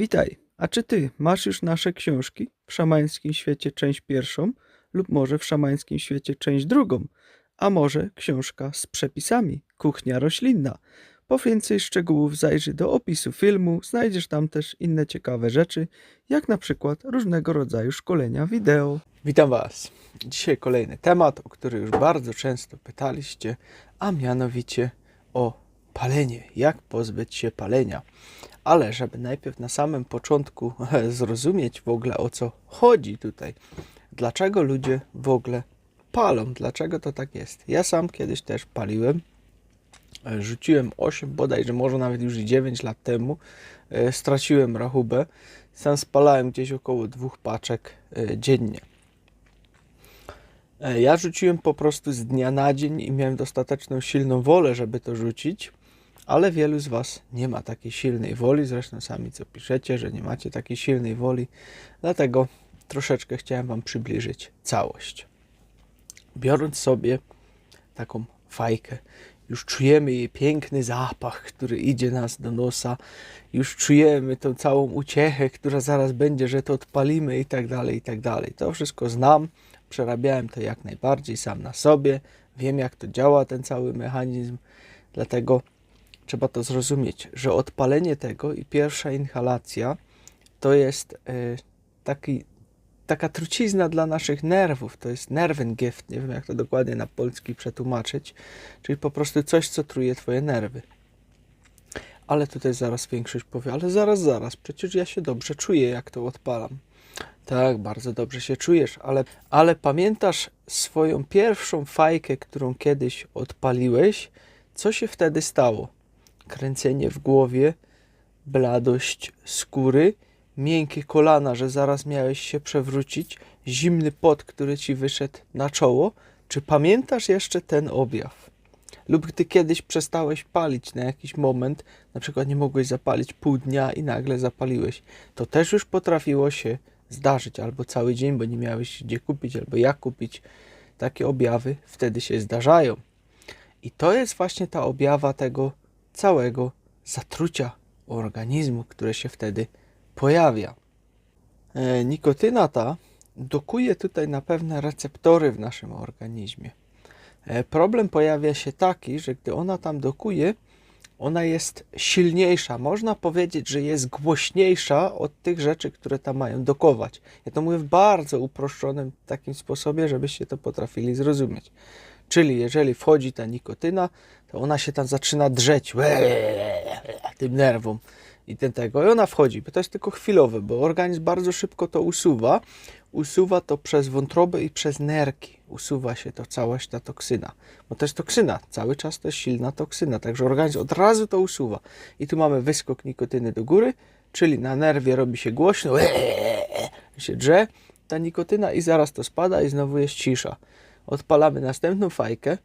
Witaj, a czy ty masz już nasze książki w szamańskim świecie część pierwszą lub może w szamańskim świecie część drugą, a może książka z przepisami Kuchnia roślinna? Po więcej szczegółów zajrzyj do opisu filmu, znajdziesz tam też inne ciekawe rzeczy, jak na przykład różnego rodzaju szkolenia wideo. Witam Was. Dzisiaj kolejny temat, o który już bardzo często pytaliście, a mianowicie o palenie. Jak pozbyć się palenia? Ale żeby najpierw na samym początku zrozumieć w ogóle o co chodzi tutaj, dlaczego ludzie w ogóle palą, dlaczego to tak jest. Ja sam kiedyś też paliłem. E, Rzuciłem 8, bodajże może nawet już i 9 lat temu. E, Straciłem rachubę. Sam spalałem gdzieś około dwóch paczek e, dziennie. Ja rzuciłem po prostu z dnia na dzień i miałem dostateczną silną wolę, żeby to rzucić, ale wielu z Was nie ma takiej silnej woli, zresztą sami co piszecie, że nie macie takiej silnej woli, dlatego troszeczkę chciałem Wam przybliżyć całość. Biorąc sobie taką fajkę, już czujemy jej piękny zapach, który idzie nas do nosa, już czujemy tą całą uciechę, która zaraz będzie, że to odpalimy i tak dalej, i tak dalej. To wszystko znam, przerabiałem to jak najbardziej sam na sobie, wiem jak to działa ten cały mechanizm, dlatego trzeba to zrozumieć, że odpalenie tego i pierwsza inhalacja to jest e, taki, taka trucizna dla naszych nerwów, to jest nervengift, nie wiem jak to dokładnie na polski przetłumaczyć, czyli po prostu coś, co truje twoje nerwy. Ale tutaj zaraz większość powie, ale zaraz, zaraz, przecież ja się dobrze czuję, jak to odpalam. Tak, bardzo dobrze się czujesz, ale, ale pamiętasz swoją pierwszą fajkę, którą kiedyś odpaliłeś? Co się wtedy stało? Kręcenie w głowie, bladość skóry, miękkie kolana, że zaraz miałeś się przewrócić, zimny pot, który ci wyszedł na czoło. Czy pamiętasz jeszcze ten objaw? Lub gdy kiedyś przestałeś palić na jakiś moment, na przykład nie mogłeś zapalić pół dnia i nagle zapaliłeś, to też już potrafiło się zdarzyć, albo cały dzień, bo nie miałeś gdzie kupić, albo jak kupić. Takie objawy wtedy się zdarzają. I to jest właśnie ta objawa tego całego zatrucia organizmu, które się wtedy pojawia. E, nikotyna ta dokuje tutaj na pewne receptory w naszym organizmie. E, problem pojawia się taki, że gdy ona tam dokuje, ona jest silniejsza. Można powiedzieć, że jest głośniejsza od tych rzeczy, które tam mają dokować. Ja to mówię w bardzo uproszczonym takim sposobie, żebyście to potrafili zrozumieć. Czyli jeżeli wchodzi ta nikotyna, to ona się tam zaczyna drzeć tym nerwom i ten tego. I ona wchodzi, bo to jest tylko chwilowe, bo organizm bardzo szybko to usuwa. Usuwa to przez wątrobę i przez nerki. Usuwa się to całość ta toksyna. Bo to jest toksyna, cały czas to jest silna toksyna, także organizm od razu to usuwa. I tu mamy wyskok nikotyny do góry, czyli na nerwie robi się głośno, się drze ta nikotyna i zaraz to spada i znowu jest cisza. Odpalamy następną fajkę,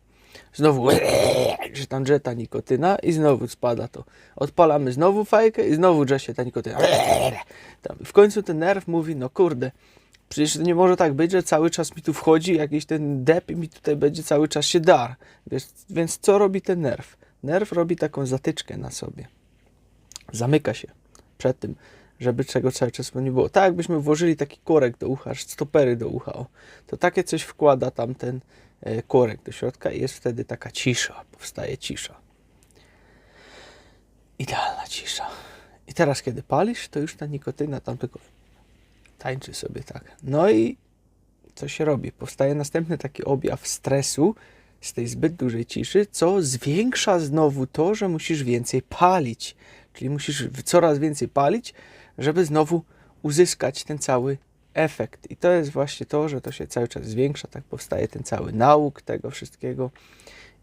znowu że tam drze ta nikotyna i znowu spada to. Odpalamy znowu fajkę i znowu drze się ta nikotyna. Tam. W końcu ten nerw mówi, no kurde, przecież to nie może tak być, że cały czas mi tu wchodzi jakiś ten dep i mi tutaj będzie cały czas się dar. Więc, więc co robi ten nerw? Nerw robi taką zatyczkę na sobie. Zamyka się przed tym, żeby czego cały czas nie było. Tak jakbyśmy włożyli taki korek do ucha, stopery do ucha, o, to takie coś wkłada tam ten e, korek do środka i jest wtedy taka cisza, powstaje cisza. Idealna cisza. I teraz, kiedy palisz, to już ta nikotyna tam tylko tańczy sobie tak. No i co się robi? Powstaje następny taki objaw stresu z tej zbyt dużej ciszy, co zwiększa znowu to, że musisz więcej palić. Czyli musisz coraz więcej palić, żeby znowu uzyskać ten cały efekt. I to jest właśnie to, że to się cały czas zwiększa, tak powstaje ten cały nauk tego wszystkiego.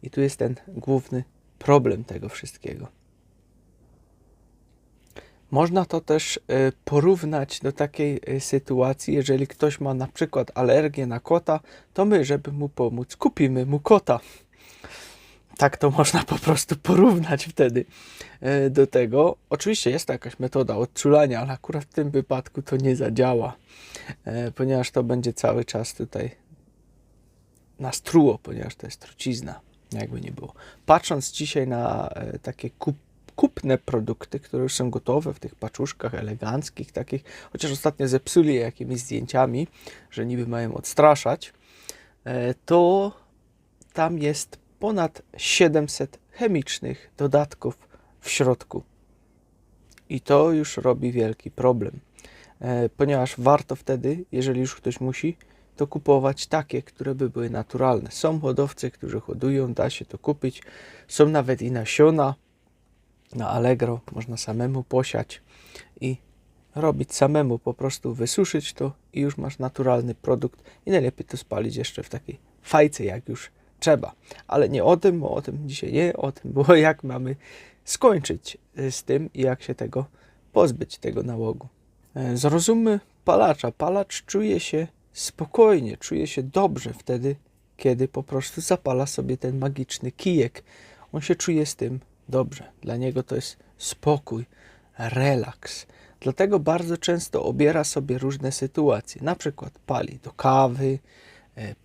I tu jest ten główny problem tego wszystkiego. Można to też e, porównać do takiej e, sytuacji, jeżeli ktoś ma na przykład alergię na kota, to my, żeby mu pomóc, kupimy mu kota. Tak to można po prostu porównać wtedy e, do tego. Oczywiście jest to jakaś metoda odczulania, ale akurat w tym wypadku to nie zadziała, e, ponieważ to będzie cały czas tutaj nas truło, ponieważ to jest trucizna, jakby nie było. Patrząc dzisiaj na e, takie kup kupne produkty, które już są gotowe w tych paczuszkach eleganckich, takich, chociaż ostatnio zepsuli je jakimiś zdjęciami, że niby mają odstraszać, to tam jest ponad 700 chemicznych dodatków w środku. I to już robi wielki problem, e, ponieważ warto wtedy, jeżeli już ktoś musi, to kupować takie, które by były naturalne. Są hodowcy, którzy hodują, da się to kupić. Są nawet i nasiona na Allegro, można samemu posiać i robić samemu, po prostu wysuszyć to i już masz naturalny produkt i najlepiej to spalić jeszcze w takiej fajce, jak już trzeba. Ale nie o tym, bo o tym dzisiaj nie, o tym, bo jak mamy skończyć y, z tym i jak się tego pozbyć, tego nałogu. E, Zrozummy palacza. Palacz czuje się spokojnie, czuje się dobrze wtedy, kiedy po prostu zapala sobie ten magiczny kijek. On się czuje z tym dobrze. Dla niego to jest spokój, relaks. Dlatego bardzo często obiera sobie różne sytuacje. Na przykład pali do kawy, e,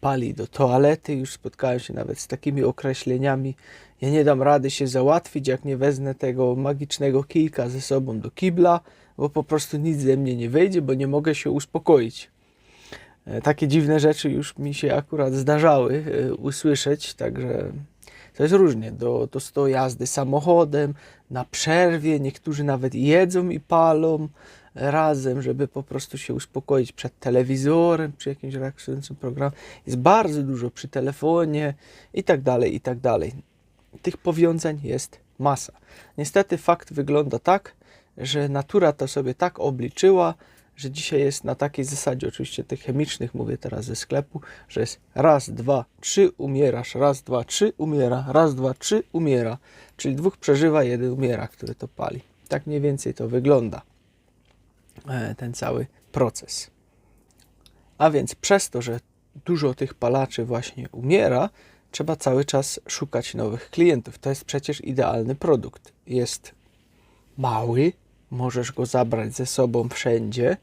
pali do toalety. Już spotkałem się nawet z takimi określeniami. Ja nie dam rady się załatwić, jak nie wezmę tego magicznego kijka ze sobą do kibla, bo po prostu nic ze mnie nie wyjdzie, bo nie mogę się uspokoić. E, Takie dziwne rzeczy już mi się akurat zdarzały e, usłyszeć, także to jest różnie. Do, do sto jazdy samochodem, na przerwie, niektórzy nawet jedzą i palą razem, żeby po prostu się uspokoić przed telewizorem, przy jakimś relaksującym programie. Jest bardzo dużo przy telefonie i tak dalej, i tak dalej. Tych powiązań jest masa. Niestety fakt wygląda tak, że natura to sobie tak obliczyła, że dzisiaj jest na takiej zasadzie, oczywiście tych chemicznych, mówię teraz ze sklepu, że jest raz, dwa, trzy, umierasz, raz, dwa, trzy, umiera, raz, dwa, trzy, umiera. Czyli dwóch przeżywa, jeden umiera, który to pali. Tak mniej więcej to wygląda, e, ten cały proces. A więc przez to, że dużo tych palaczy właśnie umiera, trzeba cały czas szukać nowych klientów. To jest przecież idealny produkt. Jest mały, możesz go zabrać ze sobą wszędzie.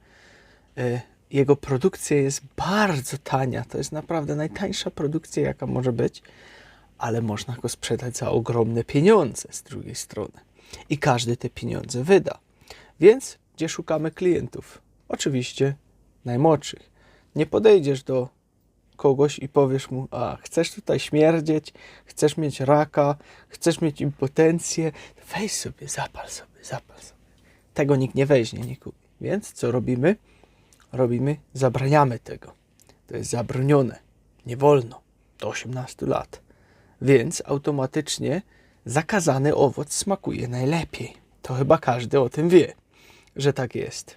E, Jego produkcja jest bardzo tania. To jest naprawdę najtańsza produkcja, jaka może być, ale można go sprzedać za ogromne pieniądze z drugiej strony. I każdy te pieniądze wyda. Więc gdzie szukamy klientów? Oczywiście najmłodszych. Nie podejdziesz do kogoś i powiesz mu, a chcesz tutaj śmierdzieć, chcesz mieć raka, chcesz mieć impotencję, weź sobie, zapal sobie, zapal sobie. Tego nikt nie weźmie, nie kupi. Więc co robimy? Robimy, zabraniamy tego. To jest zabronione. Nie wolno. Do 18 lat. Więc automatycznie zakazany owoc smakuje najlepiej. To chyba każdy o tym wie, że tak jest.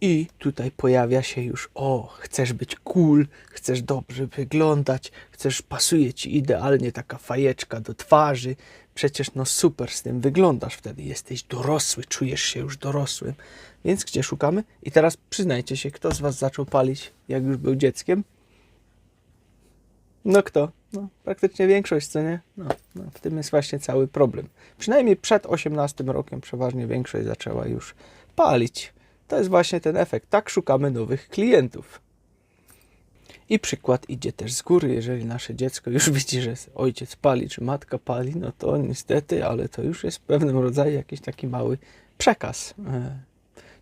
I tutaj pojawia się już, o, chcesz być cool, chcesz dobrze wyglądać, chcesz, pasuje ci idealnie taka fajeczka do twarzy. Przecież no super z tym wyglądasz wtedy, jesteś dorosły, czujesz się już dorosłym. Więc gdzie szukamy? I teraz przyznajcie się, kto z was zaczął palić, jak już był dzieckiem? No kto? No, praktycznie większość, co nie? No, no, w tym jest właśnie cały problem. Przynajmniej przed 18 rokiem przeważnie większość zaczęła już palić. To jest właśnie ten efekt. Tak szukamy nowych klientów. I przykład idzie też z góry. Jeżeli nasze dziecko już widzi, że ojciec pali, czy matka pali, no to niestety, ale to już jest w pewnym rodzaju jakiś taki mały przekaz. E,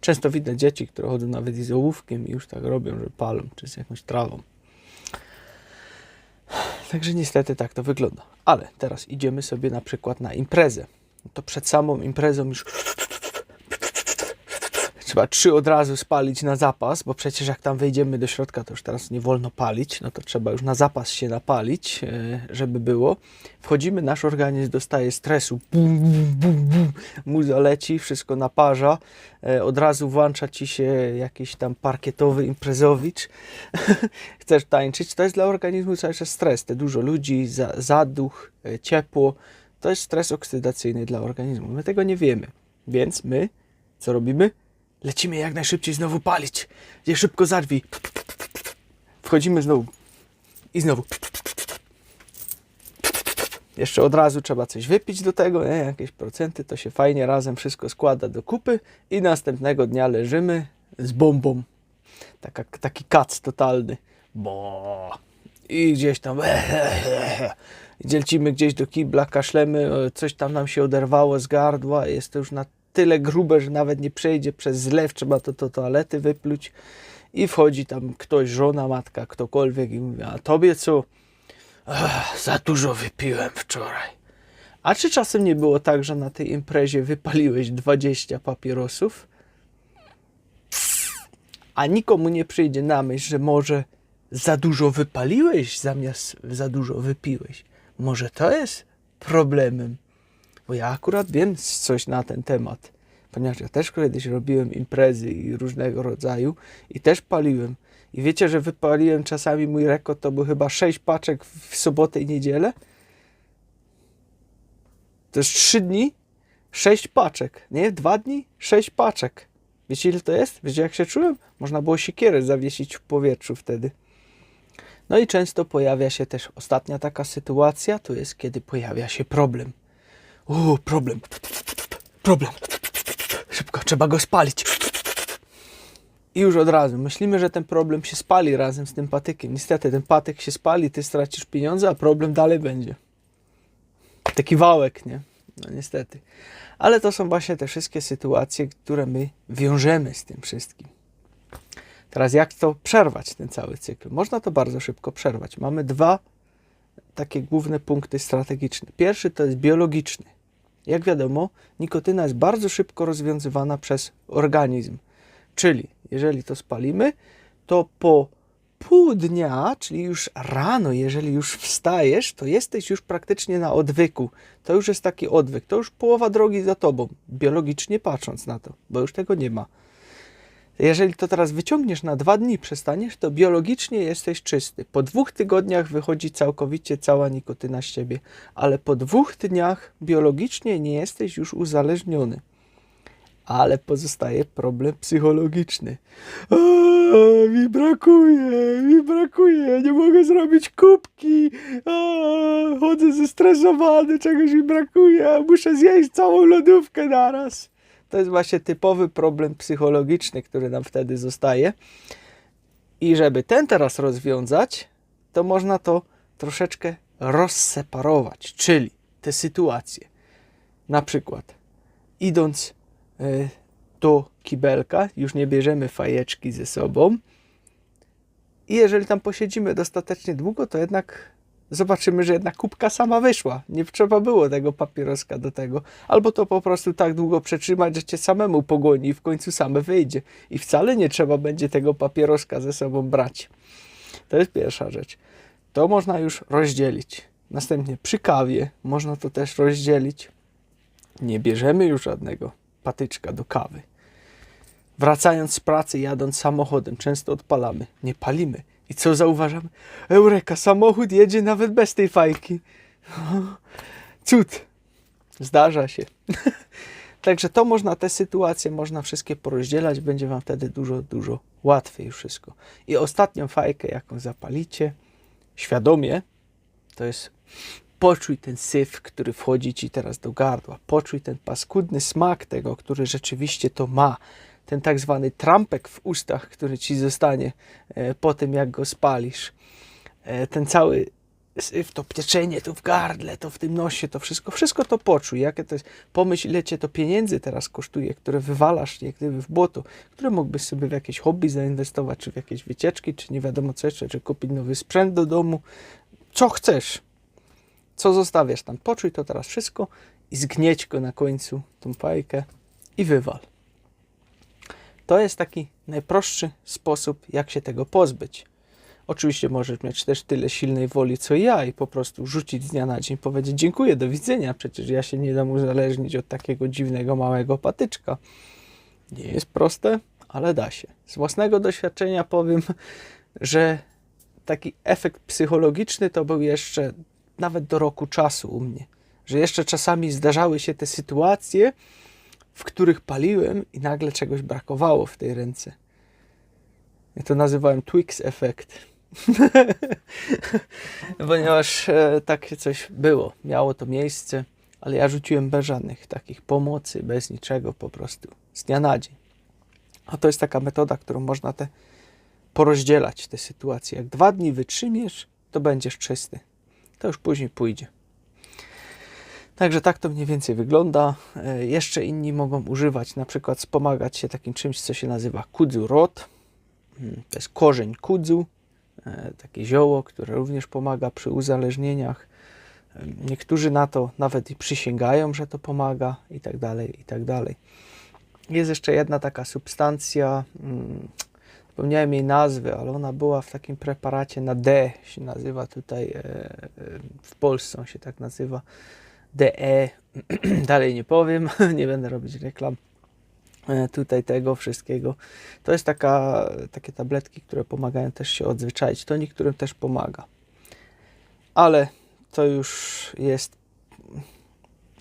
Często widzę dzieci, które chodzą nawet i z ołówkiem i już tak robią, że palą, czy z jakąś trawą. Także niestety tak to wygląda. Ale teraz idziemy sobie na przykład na imprezę. To przed samą imprezą już trzeba trzy od razu spalić na zapas, bo przecież jak tam wejdziemy do środka, to już teraz nie wolno palić, no to trzeba już na zapas się napalić, e, żeby było. Wchodzimy, nasz organizm dostaje stresu, muza leci, wszystko naparza, e, od razu włącza ci się jakiś tam parkietowy imprezowicz, chcesz tańczyć, to jest dla organizmu cały czas stres, te dużo ludzi, za, zaduch, e, ciepło, to jest stres oksydacyjny dla organizmu, my tego nie wiemy, więc my co robimy? Lecimy jak najszybciej znowu palić. Je szybko za drzwi. Wchodzimy znowu. I znowu. Jeszcze od razu trzeba coś wypić do tego, nie? jakieś procenty, to się fajnie razem wszystko składa do kupy i następnego dnia leżymy z bombą. Taka, taki kac totalny. Bo. i gdzieś tam dzielcimy gdzieś do kibla, kaszlemy, coś tam nam się oderwało z gardła, jest to już na tyle grube, że nawet nie przejdzie przez zlew, trzeba to do toalety wypluć i wchodzi tam ktoś, żona, matka, ktokolwiek i mówi, a tobie co? Ach, za dużo wypiłem wczoraj. A czy czasem nie było tak, że na tej imprezie wypaliłeś 20 papierosów? A nikomu nie przyjdzie na myśl, że może za dużo wypaliłeś zamiast za dużo wypiłeś. Może to jest problemem. Bo ja akurat wiem coś na ten temat. Ponieważ ja też kiedyś robiłem imprezy i różnego rodzaju i też paliłem. I wiecie, że wypaliłem czasami mój rekord to był chyba 6 paczek w sobotę i niedzielę? To jest 3 dni, 6 paczek. Nie? 2 dni, 6 paczek. Wiecie ile to jest? Wiecie jak się czułem? Można było siekierę zawiesić w powietrzu wtedy. No i często pojawia się też ostatnia taka sytuacja, to jest kiedy pojawia się problem. O, problem. Problem. Szybko, trzeba go spalić. I już od razu myślimy, że ten problem się spali razem z tym patykiem. Niestety ten patyk się spali, ty stracisz pieniądze, a problem dalej będzie. Taki wałek, nie? No niestety. Ale to są właśnie te wszystkie sytuacje, które my wiążemy z tym wszystkim. Teraz jak to przerwać, ten cały cykl? Można to bardzo szybko przerwać. Mamy dwa takie główne punkty strategiczne. Pierwszy to jest biologiczny. Jak wiadomo, nikotyna jest bardzo szybko rozwiązywana przez organizm. Czyli jeżeli to spalimy, to po pół dnia, czyli już rano, jeżeli już wstajesz, to jesteś już praktycznie na odwyku. To już jest taki odwyk, to już połowa drogi za tobą, biologicznie patrząc na to, bo już tego nie ma. Jeżeli to teraz wyciągniesz na dwa dni, przestaniesz, to biologicznie jesteś czysty. Po dwóch tygodniach wychodzi całkowicie cała nikotyna z ciebie, ale po dwóch dniach biologicznie nie jesteś już uzależniony. Ale pozostaje problem psychologiczny. A, mi brakuje, mi brakuje, nie mogę zrobić kubki. A, chodzę zestresowany, czegoś mi brakuje, muszę zjeść całą lodówkę naraz. To jest właśnie typowy problem psychologiczny, który nam wtedy zostaje. I żeby ten teraz rozwiązać, to można to troszeczkę rozseparować, czyli te sytuacje. Na przykład, idąc y, do kibelka, już nie bierzemy fajeczki ze sobą. I jeżeli tam posiedzimy dostatecznie długo, to jednak zobaczymy, że jednak kubka sama wyszła. Nie trzeba było tego papieroska do tego. Albo to po prostu tak długo przetrzymać, że cię samemu pogoni i w końcu same wyjdzie. I wcale nie trzeba będzie tego papieroska ze sobą brać. To jest pierwsza rzecz. To można już rozdzielić. Następnie przy kawie można to też rozdzielić. Nie bierzemy już żadnego patyczka do kawy. Wracając z pracy, jadąc samochodem, często odpalamy, nie palimy. I co zauważamy? Eureka, samochód jedzie nawet bez tej fajki. Cud. Zdarza się. Także to można, te sytuacje można wszystkie porozdzielać, będzie Wam wtedy dużo, dużo łatwiej wszystko. I ostatnią fajkę, jaką zapalicie, świadomie, to jest poczuj ten syf, który wchodzi Ci teraz do gardła. Poczuj ten paskudny smak tego, który rzeczywiście to ma ten tak zwany trampek w ustach, który ci zostanie e, po tym, jak go spalisz. E, ten cały syf, to pieczenie, to w gardle, to w tym nosie, to wszystko, wszystko to poczuj. Jakie to jest, pomyśl, ile cię to pieniędzy teraz kosztuje, które wywalasz jak gdyby w błoto, które mógłbyś sobie w jakieś hobby zainwestować, czy w jakieś wycieczki, czy nie wiadomo co jeszcze, czy kupić nowy sprzęt do domu. Co chcesz, co zostawiasz tam. Poczuj to teraz wszystko i zgnieć go na końcu, tą fajkę i wywal. To jest taki najprostszy sposób, jak się tego pozbyć. Oczywiście możesz mieć też tyle silnej woli, co ja, i po prostu rzucić z dnia na dzień, powiedzieć dziękuję, do widzenia, przecież ja się nie dam uzależnić od takiego dziwnego małego patyczka. Nie jest proste, ale da się. Z własnego doświadczenia powiem, że taki efekt psychologiczny to był jeszcze nawet do roku czasu u mnie. Że jeszcze czasami zdarzały się te sytuacje, w których paliłem i nagle czegoś brakowało w tej ręce. Ja to nazywałem Twix efekt. Ponieważ e, takie coś było, miało to miejsce, ale ja rzuciłem bez żadnych takich pomocy, bez niczego, po prostu z dnia na dzień. A to jest taka metoda, którą można te porozdzielać te sytuacje. Jak dwa dni wytrzymiesz, to będziesz czysty. To już później pójdzie. Także tak to mniej więcej wygląda. E, Jeszcze inni mogą używać, na przykład wspomagać się takim czymś, co się nazywa kudzu rot. Mm, To jest korzeń kudzu, e, takie zioło, które również pomaga przy uzależnieniach. E, Niektórzy na to nawet i przysięgają, że to pomaga i tak dalej, i tak dalej. Jest jeszcze jedna taka substancja, mm, zapomniałem jej nazwy, ale ona była w takim preparacie na D, się nazywa tutaj, w Polsce on się tak nazywa, DE, dalej nie powiem, nie będę robić reklam e, tutaj tego wszystkiego. To jest taka, takie tabletki, które pomagają też się odzwyczaić. To niektórym też pomaga. Ale to już jest,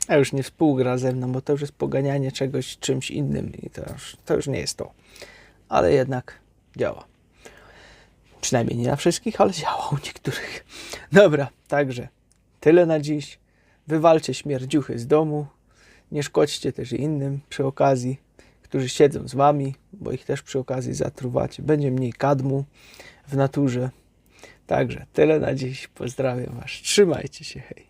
a już nie współgra ze mną, bo to już jest poganianie czegoś czymś innym i to już, to już nie jest to. Ale jednak działa. Przynajmniej nie na wszystkich, ale działa u niektórych. Dobra, także tyle na dziś. Wywalcie śmierdziuchy z domu. Nie szkodźcie też innym przy okazji, którzy siedzą z wami, bo ich też przy okazji zatruwacie. Będzie mniej kadmu w naturze. Także tyle na dziś. Pozdrawiam was. Trzymajcie się. Hej.